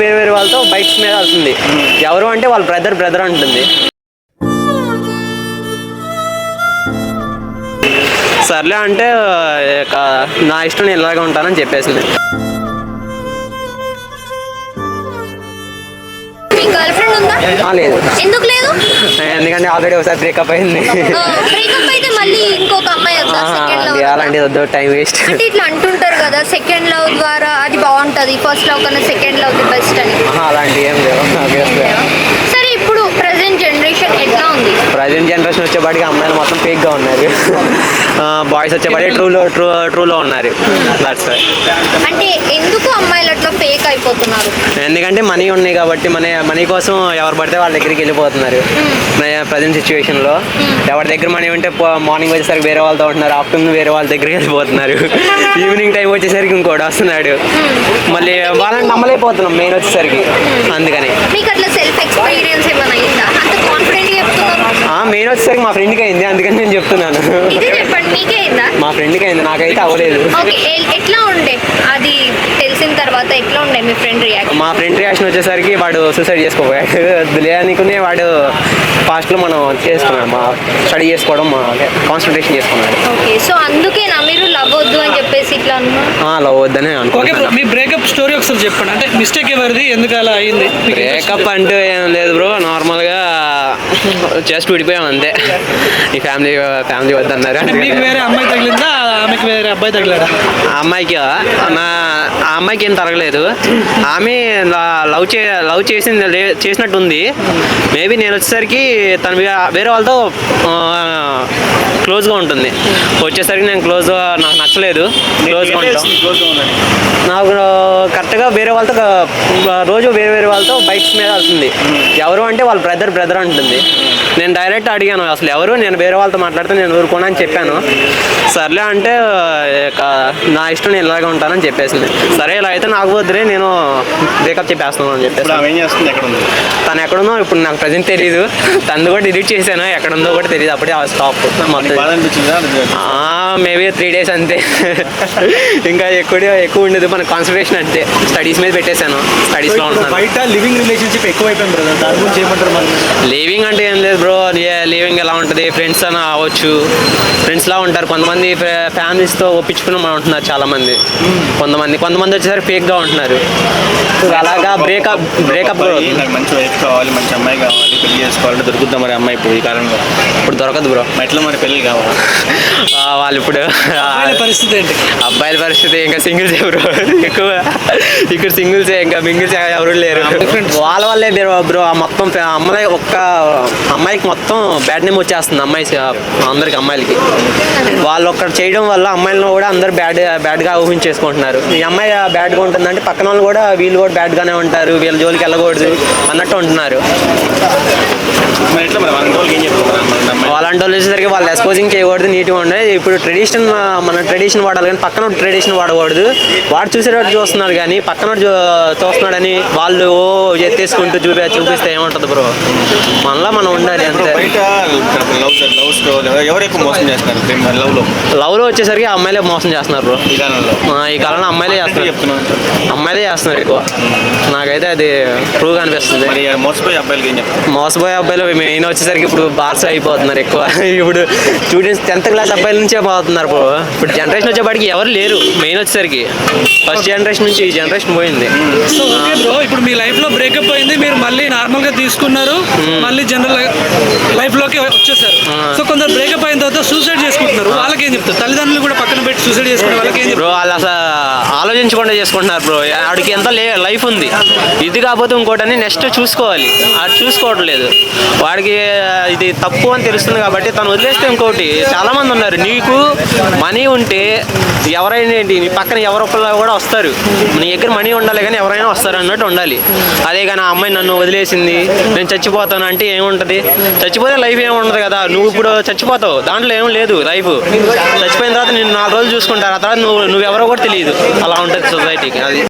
వేరే వేరే వాళ్ళతో బైక్స్ మీద వెళ్తుంది. ఎవరు అంటే వాళ్ళ బ్రదర్ బ్రదర్ అంటుంది. సర్లే అంటే నా ఇష్టం నేను ఇలాగే ఉంటానని చెప్పేసింది. లేదు. ఎందుకు లేదు? ఎందుకంటే ఆల్రెడీ ఒకసారి బ్రేకప్ అయింది. బ్రేకప్ అయితే మళ్ళీ ఇంకొక అమ్మాయి అలాంటిది వద్దు టైం వేస్ట్ ఇట్లా అంటుంటారు కదా సెకండ్ లవ్ ద్వారా అది బాగుంటది ఫస్ట్ లవ్ కన్నా సెకండ్ లవ్ ది బెస్ట్ అని. అలాంటివి ఏం లేవు obviously. సరే ఇప్పుడు ప్రెసెంట్ జనరేషన్ ఎట్లా ఉంది ప్రజెంట్ జనరేషన్ వచ్చేపాటికి అమ్మాయిలు మొత్తం ఫేక్గా ఉన్నారు. బాయ్స్ వచ్చేపాటికి ట్రూలో ట్రూ ట్రూలో ఉన్నారు. దట్స్ అంటే ఎందుకు అమ్మాయిలు అట్లా ఫేక్ అయిపోతున్నారు? ఎందుకంటే మనీ ఉన్నాయి కాబట్టి మన మనీ కోసం ఎవరు పడితే వాళ్ళ దగ్గరికి వెళ్ళిపోతున్నారు. ప్రజెంట్ సిచ్యువేషన్లో ఎవరి దగ్గర మనీ ఉంటే మార్నింగ్ వచ్చేసరికి వేరే వాళ్ళతో ఉంటున్నారు ఆఫ్టర్నూన్ వేరే వాళ్ళ దగ్గరికి వెళ్ళిపోతున్నారు. ఈవినింగ్ టైం వచ్చేసరికి ఇంకోటి వస్తున్నాడు. మళ్ళీ వాళ్ళని నమ్మలేకపోతున్నాం మెయిన్ వచ్చేసరికి. అందుకని. మీకు అట్లా సెల్ఫ్ వచ్చేసరికి మా ఫ్రెండ్కి అయింది అందుకని నేను చెప్తున్నాను. ఇదే చెప్పండి మీకే అయిందా? మా ఫ్రెండ్కి అయింది నాకైతే అవ్వలేదు. ఓకే ఎట్లా ఉండే? అది తెలిసిన తర్వాత ఎట్లా ఉండే మీ ఫ్రెండ్ రియాక్షన్ మా ఫ్రెండ్ రియాక్షన్ వచ్చేసరికి వాడు సూసైడ్ చేసుకోపోయాడు వద్దులే అనుకునే వాడు ఫాస్ట్లో మనం చేసుకున్నాడు మా స్టడీ చేసుకోవడం కాన్సన్ట్రేషన్ చేసుకున్నాడు ఓకే సో అందుకేనా మీరు లవ్ వద్దు అని చెప్పేసి ఇట్లా అన్నారు ఆ, లవ్ వద్దని ఓకే బ్రో అనుకుంటున్నాను మీ బ్రేకప్ స్టోరీ ఒకసారి చెప్పండి. అంటే మిస్టేక్ ఎవరిది ఎందుకు అలా అయింది? మీకు బ్రేకప్ అంటే ఏం లేదు బ్రో నార్మల్గా జస్ట్ విడిపోయాం అంతే ఈ ఫ్యామిలీ ఫ్యామిలీ వద్దన్నారు అంటే మీకు వేరే అమ్మాయి తగిలిందా ఆమెకి వేరే అబ్బాయి తగిలాడా ఆ అమ్మాయికి నా ఆ అమ్మాయికి ఏం తరగలేదు ఆమె లవ్ చే లవ్ చేసింది లే- చేసినట్టు ఉంది మేబీ నేను వచ్చేసరికి తను వేరే వాళ్ళతో క్లోజ్గా ఉంటుంది. వచ్చేసరికి నేను క్లోజ్ నాకు నచ్చలేదు. క్లోజ్గా ఉంటాం. నాకు కరెక్ట్గా వేరే వాళ్ళతో రోజు వేరే వేరే వాళ్ళతో బైక్స్ మీద వెళ్తుంది. ఎవరు అంటే వాళ్ళ బ్రదర్ బ్రదర్ అంటుంది. నేను డైరెక్ట్ అడిగాను అసలు ఎవరు? నేను వేరే వాళ్ళతో మాట్లాడితే నేను ఊరుకోను అని చెప్పాను. సర్లే అంటే నా ఇష్టం నేను ఇలాగే ఉంటానని చెప్పేసింది. సరే ఇలా అయితే నాకు వద్దులే నేను బ్రేకప్ చెప్పేస్తున్నాను అని చెప్పేసి తను ఎక్కడుందో ఇప్పుడు నాకు ప్రజెంట్ తెలియదు తను కూడా డిలీట్ చేశాను. ఎక్కడుందో కూడా తెలియదు అప్పుడే స్టాప్ మొత్తం బాధ అనిపించిందా? మేబీ త్రీ డేస్ అంతే. ఇంకా ఎక్కువ ఎక్కువ ఉండదు మన కాన్సన్ట్రేషన్ అంతే. స్టడీస్ మీద పెట్టేశాను. స్టడీస్లో ఉంటున్నాను. బయట లివింగ్ రిలేషన్షిప్ ఎక్కువ అయిపోయింది బ్రదర్ దాని గురించి ఏమంటారు మరి? లీవింగ్ అంటే ఏం లేదు బ్రో లీవింగ్ ఎలా ఉంటుంది? ఫ్రెండ్స్ అని అవ్వచ్చు. ఫ్రెండ్స్లా ఉంటారు. కొంతమంది ఫ్యామిలీస్తో ఒప్పించుకుని ఉంటున్నారు చాలా మంది కొంతమంది కొంతమంది వచ్చేసరికి ఫేక్గా ఉంటున్నారు. అలాగా బ్రేకప్ బ్రేకప్ మంచి వైఫ్ కావాలి మంచి అమ్మాయి కావాలి పెళ్ళి చేసుకోవాలంటే దొరుకుద్దా మరి అమ్మాయి ఇప్పుడు ఈ కాలంలో? ఇప్పుడు దొరకదు బ్రో ఎట్లా మరి పెళ్ళి కావాలి? వాళ్ళు ఇప్పుడు పరిస్థితి ఏంటి? అబ్బాయిల పరిస్థితి ఇంకా సింగిల్స్ ఎవరు ఎక్కువ ఇక్కడ సింగిల్స్ ఇంకా మింగిల్స్ ఎవరు లేరు. వాళ్ళ వల్లే బ్రో మొత్తం అమ్మాయి ఒక్క అమ్మాయికి మొత్తం బ్యాడ్ నేమ్ వచ్చేస్తుంది అమ్మాయి అందరికి అమ్మాయిలకి. వాళ్ళు ఒక్కడ చేయడం వల్ల అమ్మాయిలను కూడా అందరు బ్యాడ్ బ్యాడ్గా ఊహించేసుకుంటున్నారు. ఈ అమ్మాయి బ్యాడ్గా ఉంటుందంటే పక్కన వాళ్ళు కూడా వీళ్ళు కూడా బ్యాడ్గానే ఉంటారు వీళ్ళ జోలికి వెళ్ళకూడదు అన్నట్టు ఉంటున్నారు. మరి అలాంటి వాళ్ళు వచ్చేసరికి వాళ్ళు ఎక్స్పోజింగ్ చేయకూడదు నీట్గా ఉండదు ఇప్పుడు ట్రెడిషన్ మన ట్రెడిషన్ వాడాలి కానీ పక్కన ట్రెడిషన్ వాడకూడదు. వాడు చూసేటట్టు చూస్తున్నారు కానీ పక్కన చూస్తున్నాడని వాళ్ళు ఓ ఎత్తేసుకుంటూ చూపి చూపిస్తే ఏముంటుంది బ్రో? మనలో మనం ఉండాలి. బయట లవ్ లవ్ స్టోరీ ఎవరు ఎక్కువ మోసం చేస్తున్నారు? లవ్లో వచ్చేసరికి అమ్మాయిలే మోసం చేస్తున్నారు బ్రో ఈ కాలంలో? ఆ, ఈ కాలంలో అమ్మాయిలే చేస్తున్నారు. చెప్తున్నాను. అమ్మాయిలే చేస్తున్నారు ఎక్కువ. నాకైతే అది ట్రూగా అనిపిస్తుంది. మరి మోసపోయి అబ్బాయిలకి ఏం చెప్తారు మోసపోయే అబ్బాయిలు మెయిన్ వచ్చేసరికి ఇప్పుడు బార్స్ అయిపోతున్నారు ఎక్కువ. ఇప్పుడు స్టూడెంట్స్ టెన్త్ క్లాస్ అబ్బాయిల నుంచే పోతున్నారు ఇప్పుడు ఇప్పుడు జనరేషన్ వచ్చేపాటికి ఎవరు లేరు మెయిన్ వచ్చేసరికి. ఫస్ట్ జనరేషన్ నుంచి ఈ జనరేషన్ పోయింది సో ఓకే బ్రో ఇప్పుడు మీ లైఫ్లో బ్రేకప్ అయింది మీరు మళ్ళీ నార్మల్గా తీసుకున్నారు మళ్ళీ జనరల్ లైఫ్లోకి వచ్చేసారు. సో కొందరు బ్రేకప్ అయిన తర్వాత సూసైడ్ చేసుకుంటున్నారు. వాళ్ళకి ఏం చెప్తారు? తల్లిదండ్రులు కూడా పక్కన పెట్టి సూసైడ్ చేసుకునే వాళ్ళకి ఏం చెప్తారు? బ్రో వాళ్ళు అసలు ఆలోచించకుండా చేసుకుంటున్నారు బ్రో ఆడికి ఎంత లైఫ్ ఉంది. ఇది కాకపోతే ఇంకోటని నెక్స్ట్ చూసుకోవాలి. అది చూసుకోవట్లేదు వాడికి ఇది తప్పు అని తెలుస్తుంది కాబట్టి తను వదిలేస్తే ఇంకోటి. చాలామంది ఉన్నారు. నీకు మనీ ఉంటే ఎవరైనా ఏంటి నీ పక్కన ఎవరొకళ్ళు కూడా వస్తారు. నీ దగ్గర మనీ ఉండాలి కానీ ఎవరైనా వస్తారు అన్నట్టు ఉండాలి. అదే కానీ ఆ అమ్మాయి నన్ను వదిలేసింది. నేను చచ్చిపోతాను అంటే ఏముంటుంది? చచ్చిపోతే లైఫ్ ఏముండదు కదా? నువ్వు ఇప్పుడు చచ్చిపోతావు. దాంట్లో ఏం లేదు. లైఫ్ చచ్చిపోయిన తర్వాత నేను నాలుగు రోజులు చూసుకుంటారు. ఆ తర్వాత నువ్వు నువ్వెవరో కూడా తెలియదు. అలా ఉంటుంది సొసైటీకి అది